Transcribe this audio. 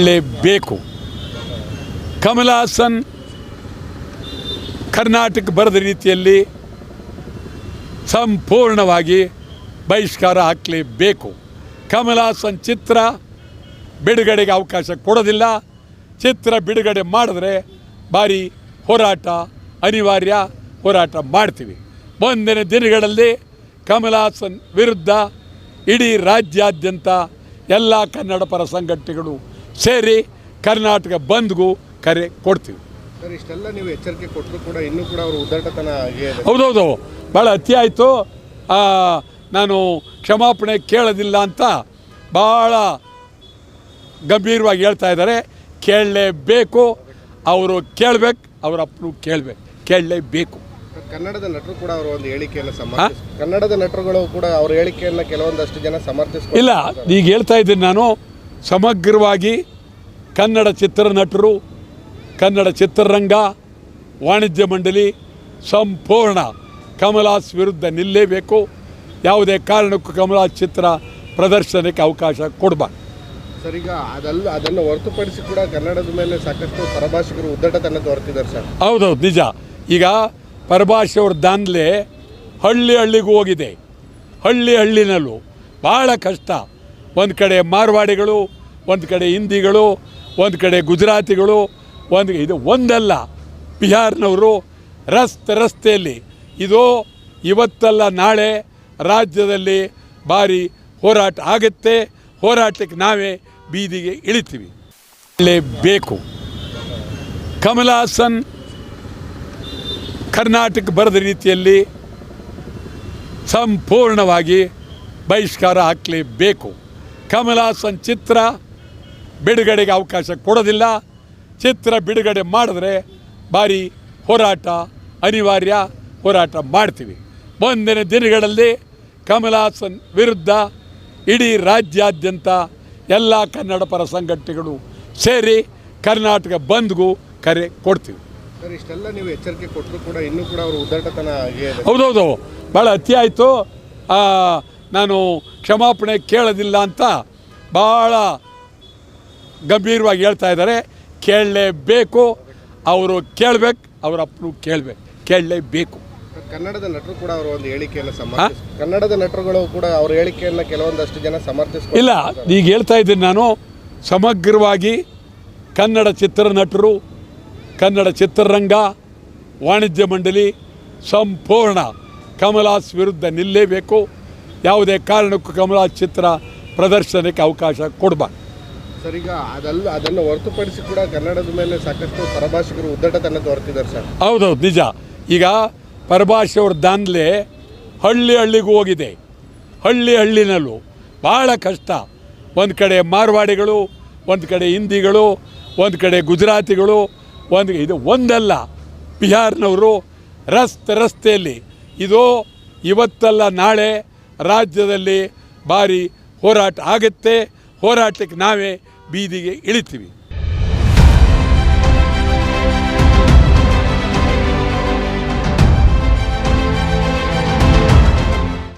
ಬೇಕು ಕಮಲ್ ಹಾಸನ್ ಕರ್ನಾಟಕ ಬರದ ರೀತಿಯಲ್ಲಿ ಸಂಪೂರ್ಣವಾಗಿ ಬಹಿಷ್ಕಾರ ಹಾಕಲೇಬೇಕು. ಕಮಲ್ ಹಾಸನ್ ಚಿತ್ರ ಬಿಡುಗಡೆಗೆ ಅವಕಾಶ ಕೊಡೋದಿಲ್ಲ. ಚಿತ್ರ ಬಿಡುಗಡೆ ಮಾಡಿದ್ರೆ ಭಾರಿ ಹೋರಾಟ, ಅನಿವಾರ್ಯ ಹೋರಾಟ ಮಾಡ್ತೀವಿ. ಮುಂದಿನ ದಿನಗಳಲ್ಲಿ ಕಮಲ್ ಹಾಸನ್ ವಿರುದ್ಧ ಇಡೀ ರಾಜ್ಯಾದ್ಯಂತ ಎಲ್ಲ ಕನ್ನಡ ಪರ ಸಂಘಟನೆಗಳು ಸೇರಿ ಕರ್ನಾಟಕ ಬಂದ್ಗೂ ಕರೆ ಕೊಡ್ತೀವಿ. ಸರ್ ಇಷ್ಟೆಲ್ಲ ನೀವು ಎಚ್ಚರಿಕೆ ಕೊಟ್ಟರು ಕೂಡ ಇನ್ನೂ ಕೂಡ ಅವರು ಉದ್ದಾಟತನ ಹೌದೌದು. ಭಾಳ ಅತಿ ಆಯಿತು. ನಾನು ಕ್ಷಮಾಪಣೆ ಕೇಳೋದಿಲ್ಲ ಅಂತ ಭಾಳ ಗಂಭೀರವಾಗಿ ಹೇಳ್ತಾ ಇದ್ದಾರೆ. ಕೇಳಲೇಬೇಕು. ಅವರು ಕೇಳಬೇಕು ಅವರ ಅಪ್ಪನು ಕೇಳಬೇಕು. ಕೇಳಲೇಬೇಕು. ಕನ್ನಡದ ನಟರು ಕೂಡ ಅವರು ಒಂದು ಹೇಳಿಕೆಯನ್ನು ಸಮ ಕನ್ನಡದ ನಟರುಗಳು ಕೂಡ ಅವ್ರ ಹೇಳಿಕೆಯನ್ನು ಕೆಲವೊಂದಷ್ಟು ಜನ ಸಮರ್ಥಿಸ ಇಲ್ಲ ಈಗ ಹೇಳ್ತಾ ಇದ್ದೀನಿ ನಾನು. ಸಮಗ್ರವಾಗಿ ಕನ್ನಡ ಚಿತ್ರನಟರು ಕನ್ನಡ ಚಿತ್ರರಂಗ ವಾಣಿಜ್ಯ ಮಂಡಳಿ ಸಂಪೂರ್ಣ ಕಮಲಾಸ್ ವಿರುದ್ಧ ನಿಲ್ಲೇಬೇಕು. ಯಾವುದೇ ಕಾರಣಕ್ಕೂ ಕಮಲಾಸ್ ಚಿತ್ರ ಪ್ರದರ್ಶನಕ್ಕೆ ಅವಕಾಶ ಕೊಡಬಾರ್ದು. ಸರ್ ಈಗ ಅದಲ್ಲ ಅದನ್ನು ಹೊರತುಪಡಿಸಿ ಕೂಡ ಕನ್ನಡದ ಮೇಲೆ ಸಾಕಷ್ಟು ಪರಭಾಷಿಕರು ಉದ್ದಟತನ ತೋರ್ತಿದ್ದಾರೆ ಸರ್. ಹೌದೌದು ನಿಜ. ಈಗ ಪರಭಾಷೆಯವ್ರ ದಾಂದ್ಲೆ ದಾಂಧಲೆ ಹಳ್ಳಿ ಹಳ್ಳಿಗೂ ಹೋಗಿದೆ. ಹಳ್ಳಿ ಹಳ್ಳಿನಲ್ಲೂ ಭಾಳ ಕಷ್ಟ. ಒಂದು ಕಡೆ ಮಾರ್ವಾಡಿಗಳು ಒಂದು ಕಡೆ ಹಿಂದಿಗಳು, ಒಂದು ಕಡೆ ಗುಜರಾತಿಗಳು, ಒಂದು ಇದು ಒಂದಲ್ಲ, ಬಿಹಾರ್ನವರು ರಸ್ತೆ ರಸ್ತೆಯಲ್ಲಿ. ಇದು ಇವತ್ತಲ್ಲ, ನಾಳೆ ರಾಜ್ಯದಲ್ಲಿ ಭಾರಿ ಹೋರಾಟ ಆಗುತ್ತೆ. ಹೋರಾಟಕ್ಕೆ ನಾವೇ ಬೀದಿಗೆ ಇಳಿತೀವಿ. ಬೇಕು. ಕಮಲ್ ಹಾಸನ್ ಕರ್ನಾಟಕ ಬರೆದ ರೀತಿಯಲ್ಲಿ ಸಂಪೂರ್ಣವಾಗಿ ಬಹಿಷ್ಕಾರ ಹಾಕಲೇಬೇಕು. ಕಮಲ್ ಹಾಸನ್ ಚಿತ್ರ ಬಿಡುಗಡೆಗೆ ಅವಕಾಶ ಕೊಡೋದಿಲ್ಲ. ಚಿತ್ರ ಬಿಡುಗಡೆ ಮಾಡಿದ್ರೆ ಭಾರಿ ಹೋರಾಟ ಅನಿವಾರ್ಯ ಹೋರಾಟ ಮಾಡ್ತೀವಿ. ಮುಂದಿನ ದಿನಗಳಲ್ಲಿ ಕಮಲಾಸನ್ ವಿರುದ್ಧ ಇಡೀ ರಾಜ್ಯಾದ್ಯಂತ ಎಲ್ಲ ಕನ್ನಡ ಪರ ಸಂಘಟನೆಗಳು ಸೇರಿ ಕರ್ನಾಟಕ ಬಂದ್ಗೂ ಕರೆ ಕೊಡ್ತೀವಿ. ಇಷ್ಟೆಲ್ಲ ನೀವು ಎಚ್ಚರಿಕೆ ಕೊಟ್ಟರು ಕೂಡ ಇನ್ನೂ ಕೂಡ ಅವರು ಉದ್ದಟತನ ಹೌದೌದು. ಭಾಳ ಅತಿ ಆಯಿತು. ನಾನು ಕ್ಷಮಾಪಣೆ ಕೇಳೋದಿಲ್ಲ ಅಂತ ಭಾಳ ಗಂಭೀರವಾಗಿ ಹೇಳ್ತಾ ಇದ್ದಾರೆ. ಕೇಳಲೇಬೇಕು. ಅವರು ಕೇಳಬೇಕು ಅವರ ಅಪ್ಪನು ಕೇಳಬೇಕು. ಕೇಳಲೇಬೇಕು. ಕನ್ನಡದ ನಟರು ಕೂಡ ಅವರು ಒಂದು ಹೇಳಿಕೆಯನ್ನು ಸಮರ್ಥಿಸ್ ಕನ್ನಡದ ನಟರುಗಳು ಕೂಡ ಅವ್ರ ಹೇಳಿಕೆಯನ್ನು ಕೆಲವೊಂದಷ್ಟು ಜನ ಸಮರ್ಥಿಸ್ಕೊಂಡು ಇಲ್ಲ ಈಗ ಹೇಳ್ತಾ ಇದ್ದೀನಿ ನಾನು. ಸಮಗ್ರವಾಗಿ ಕನ್ನಡ ಚಿತ್ರನಟರು ಕನ್ನಡ ಚಿತ್ರರಂಗ ವಾಣಿಜ್ಯ ಮಂಡಳಿ ಸಂಪೂರ್ಣ ಕಮಲಾಸ್ ವಿರುದ್ಧ ನಿಲ್ಲೇಬೇಕು. ಯಾವುದೇ ಕಾರಣಕ್ಕೂ ಕಮಲಾಸ್ ಚಿತ್ರ ಪ್ರದರ್ಶನಕ್ಕೆ ಅವಕಾಶ ಕೊಡಬಾರ್ದು. ಸರ್, ಈಗ ಅದಲ್ಲ ಅದನ್ನು ಹೊರತುಪಡಿಸಿ ಕೂಡ ಕನ್ನಡದ ಮೇಲೆ ಸಾಕಷ್ಟು ಪರಭಾಷಿಕರು ಉದ್ದಟತನ ತೋರ್ತಿದ್ದಾರೆ ಸರ್. ಹೌದೌದು, ನಿಜ. ಈಗ ಪರಭಾಷೆಯವ್ರ ದಾಂಧಲೆ ಹಳ್ಳಿ ಹಳ್ಳಿಗೂ ಹೋಗಿದೆ. ಹಳ್ಳಿ ಹಳ್ಳಿನಲ್ಲೂ ಭಾಳ ಕಷ್ಟ. ಒಂದು ಕಡೆ ಮಾರ್ವಾಡಿಗಳು, ಒಂದು ಕಡೆ ಹಿಂದಿಗಳು, ಒಂದು ಕಡೆ ಗುಜರಾತಿಗಳು, ಒಂದು ಇದು ಒಂದಲ್ಲ, ಬಿಹಾರ್ನವರು ರಸ್ತೆ ರಸ್ತೆಯಲ್ಲಿ. ಇದು ಇವತ್ತಲ್ಲ, ನಾಳೆ ರಾಜ್ಯದಲ್ಲಿ ಭಾರಿ ಹೋರಾಟ ಆಗುತ್ತೆ. ಹೋರಾಟಕ್ಕೆ ನಾವೇ ಬೀದಿಗೆ ಇಳಿತೀವಿ.